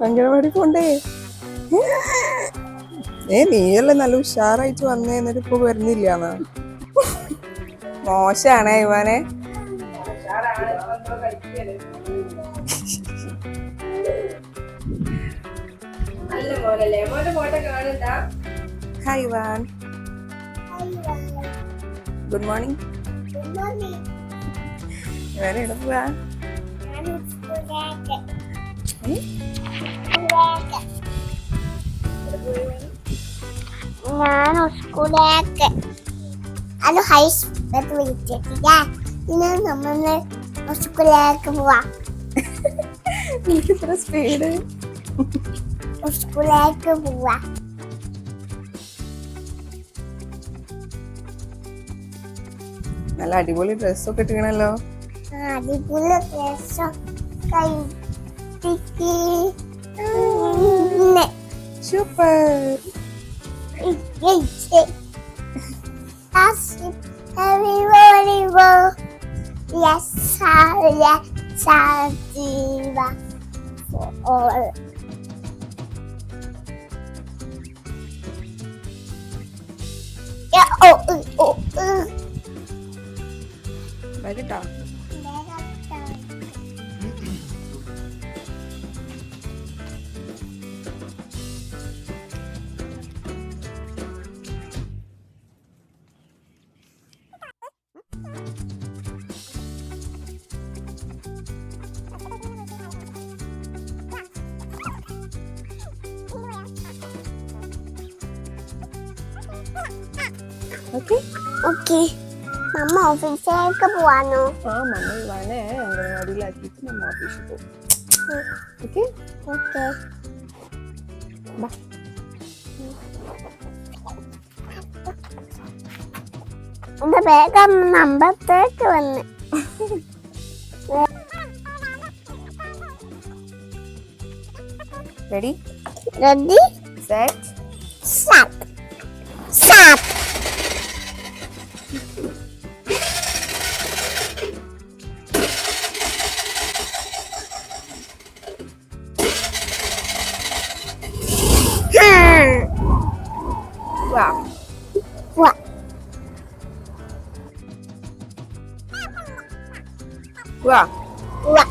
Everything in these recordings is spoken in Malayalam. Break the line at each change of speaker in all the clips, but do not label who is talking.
അംഗനവാടി പോണ്ടേ ഏ നീയല്ലേ നല്ല ഉഷാറായിട്ട് വന്നേ എന്നിട്ട് ഇപ്പൊ വരുന്നില്ല മോശാണേ ഇവാനെ. ഹായ് ഇവാൻ ഗുഡ് മോർണിംഗ് ഇവാനെ എവിടെ പോവാ
ഞാൻ സ്കൂളിലേക്ക് അത് ഹൈ സ്പീഡ് വിളിച്ചിട്ടില്ല ഇന്ന് നമ്മൾ സ്കൂളിലേക്ക് പോവാ.
എനിക്ക് ഇത്ര സ്പീഡ്
സ്കൂളിലേക്ക് പോവാ.
നല്ല അടിപൊളി ഡ്രസ്സൊക്കെ ഇട്ടിക്കണല്ലോ
അടിപൊളി രസം Mm.
Super.
That's everybody will. Yes, yes, I for all. Yeah, oh, oh, oh, oh.
Write it down. Okay.
Okay. മമ്മ ഓഫീസിലേക്ക് പോവാനോ?
ആ മമ്മ ഇവാനെ അംഗനവാടിയിലാക്കിയിട്ട് മമ്മ ഓഫീസിൽ പോകും. ഓക്കെ.
ഓക്കെ. എന്റെ വേഗം നമ്പത്തേക്ക് വന്ന്.
റെഡി
റെഡി
സെറ്റ്
സാപ്പ്
വാ
വാ
വാ
വാ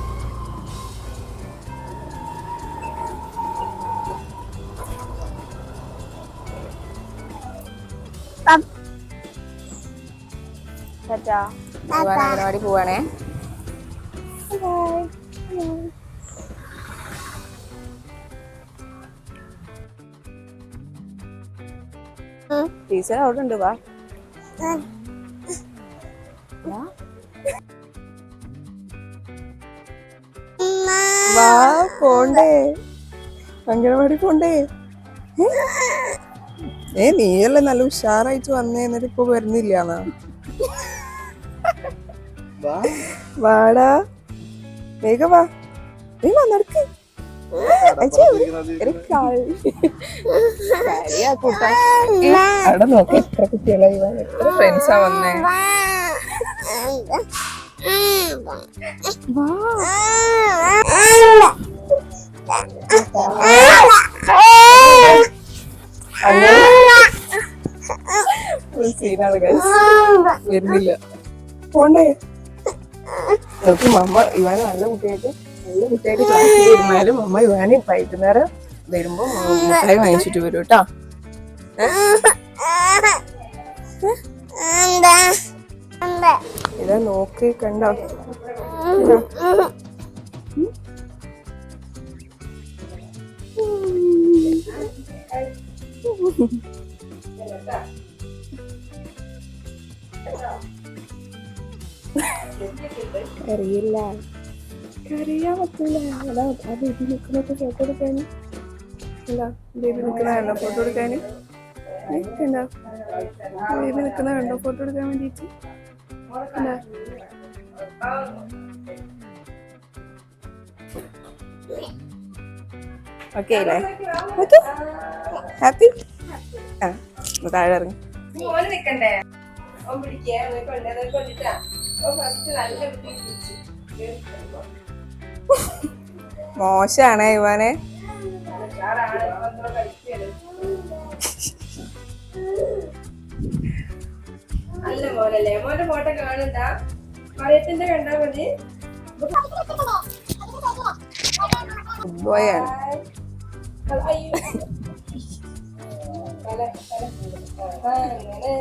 ടാറ്റാ ഇവാൻ അംഗനവാടി പോവാണേ ടീച്ചർ അവിടെ ഉണ്ട് വാ. വാ. പോണ്ടേ. അംഗനവാടി പോണ്ടേ. ഏ? നീയല്ലേ നല്ല ഉഷാറായിട്ട് വന്നേ എന്നിട്ട് ഇപ്പൊ വരുന്നില്ലാന്നാ വാടാ. വേഗം വാ. നീ വാ അവിടെ നോക്ക് എത്ര കുട്ടികളായി എത്ര ഫ്രണ്ട്സാ വന്നേ. വരുന്നില്ല. പോണ്ടേ? മമ്മ ഇവാന് നല്ല കുട്ടിയായിട്ട് ക്ലാസ്സിൽ ഇരുന്നാലും മമ്മ ഇവാന് വൈകുന്നേരം വരുമ്പോ മുട്ടായി വാങ്ങിച്ചിട്ട് വരും കേട്ടോ. ഇതാ നോക്കി കണ്ടോ? അറിയില്ല. കരയാൻ പറ്റില്ല അതാ ആ ബേബി നിൽക്കുന്നൊക്കെ ഫോട്ടോ എടുക്കാൻ എന്താ ബേബി നിൽക്കുന്നതാണോ ഫോട്ടോ എടുക്കാൻ എന്താ ബേബി നിൽക്കുന്നതാണോ ഫോട്ടോ എടുക്കാൻ വേണ്ടിയിട്ട് എന്താ ഓക്കെ അല്ലേ? ഓക്കെ ഹാപ്പി ആ താഴെ ഇറങ്ങി
നിൽക്കണ്ടേ ഓൻ പിടിക്കേ കൊണ്ടേ കൊണ്ടിട്ടാ ഓ ഫസ്റ്റ് നല്ല പിടിച്ചു
മോശാണേ ഇവാനെ.
നല്ല മോനല്ലേ? മോന്റെ ഫോട്ടോ കാണണ്ട മറിയത്തിന്റെ കണ്ടാ മതി. അങ്ങനെ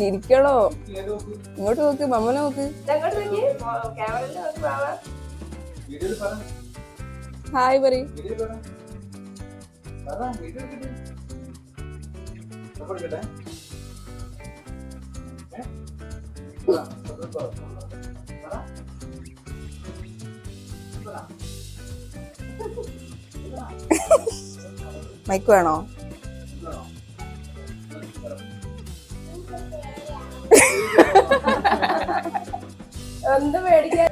ചിരിക്കണോ? ഇങ്ങോട്ട് നോക്ക് മമ്മനെ നോക്ക്. ഹായ് പറയും. മൈക്ക് വേണോ?
മൂന്ന് കഴിഞ്ഞു.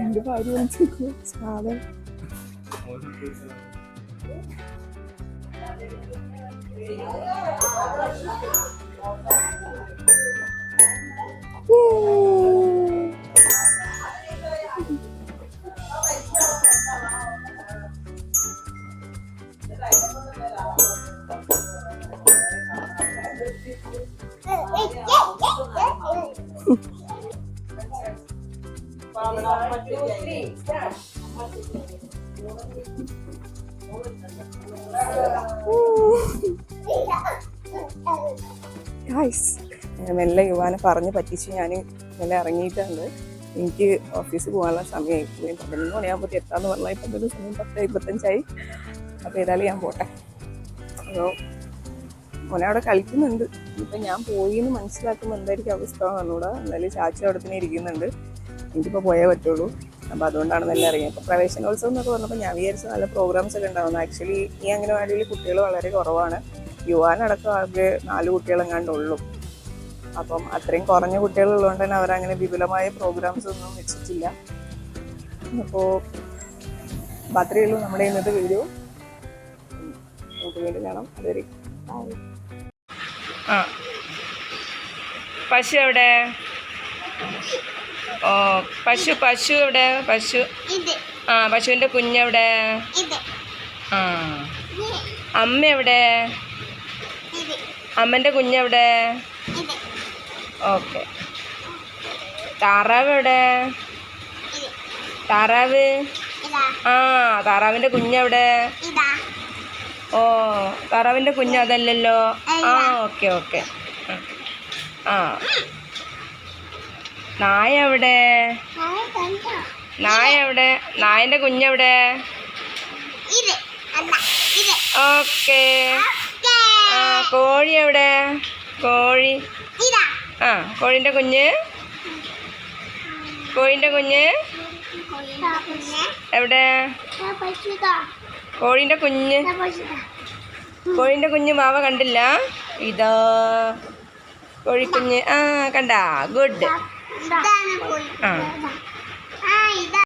എന്റെ ഭാര്യ വിളിച്ചു സാധനം.
Thank two,
guys. മെല്ലെ യുവാനെ പറഞ്ഞ് പറ്റിച്ച് ഞാൻ മെല്ലെ ഇറങ്ങിയിട്ടുണ്ട്. എനിക്ക് ഓഫീസിൽ പോകാനുള്ള സമയമായി. പോയി പതിനൊന്ന് മണിയാകുമ്പോൾ എത്താന്ന് പറഞ്ഞാൽ ഇപ്പം തന്നെ സമയം പത്ത് ഇരുപത്തഞ്ചായി. അപ്പോൾ ഏതായാലും ഞാൻ പോട്ടെ. അപ്പോൾ മോനെ അവിടെ കളിക്കുന്നുണ്ട്. ഇപ്പം ഞാൻ പോയി എന്ന് മനസ്സിലാക്കുമ്പോൾ എന്തായിരിക്കും അവസ്ഥ എന്നൂടെ എന്തായാലും ചാച്ചി അവിടെ തന്നെ ഇരിക്കുന്നുണ്ട്. എനിക്കിപ്പോൾ പോയേ പറ്റുള്ളൂ. അപ്പോൾ അതുകൊണ്ടാണ് നല്ല ഇറങ്ങിയത് അപ്പോൾ പ്രവേശനോത്സവം എന്നൊക്കെ പറഞ്ഞപ്പോൾ ഞാൻ വിചാരിച്ച നല്ല പ്രോഗ്രാംസ് ഒക്കെ ഉണ്ടാവുന്നു ആക്ച്വലി ഈ അംഗനവാടിയിൽ കുട്ടികൾ വളരെ കുറവാണ്. യുവാനടക്കം ആകെ നാല് കുട്ടികളെങ്ങാണ്ട് ഉള്ളൂ. അപ്പം അത്രയും കുറഞ്ഞ കുട്ടികളുള്ളതുകൊണ്ട് തന്നെ അവരങ്ങനെ വിപുലമായ പ്രോഗ്രാംസ് ഒന്നും വെച്ചിട്ടില്ല. അപ്പോൾ അത്രയേ ഉള്ളൂ നമ്മുടെ ഇന്നത്തെ വീഡിയോ നമുക്ക് വീണ്ടും കാണാം. അതുവരെ
ആ. പശു എവിടെ? ഓ പശു പശു എവിടെ? പശു.
ഇത്.
ആ പശുവിന്റെ കുഞ്ഞെവിടെ?
ഇത്.
ആ. അമ്മ എവിടെ?
ഇത്.
അമ്മന്റെ കുഞ്ഞെവിടെ? ഓക്കെ. താറാവ്? എവിടെ താറാവ് ആ താറാവിന്റെ കുഞ്ഞെവിടെ? ഓ താറാവിന്റെ കുഞ്ഞ് അതല്ലല്ലോ? ആ ഓക്കെ ഓക്കെ. ആ. നായ എവിടെ നായ എവിടെ നായന്റെ കുഞ്ഞെവിടെ ഓക്കെ. കോഴി എവിടെ കോഴി.
ഇതാ.
ആ കോഴിന്റെ കുഞ്ഞ്? കോഴിന്റെ കുഞ്ഞ്? എവിടെ? കോഴിന്റെ കുഞ്ഞ്? കോഴിന്റെ കുഞ്ഞ് മാവ കണ്ടില്ല? ഇതാ. കോഴിക്കുഞ്ഞ്. ആ കണ്ട. ഗുഡ്. ആ.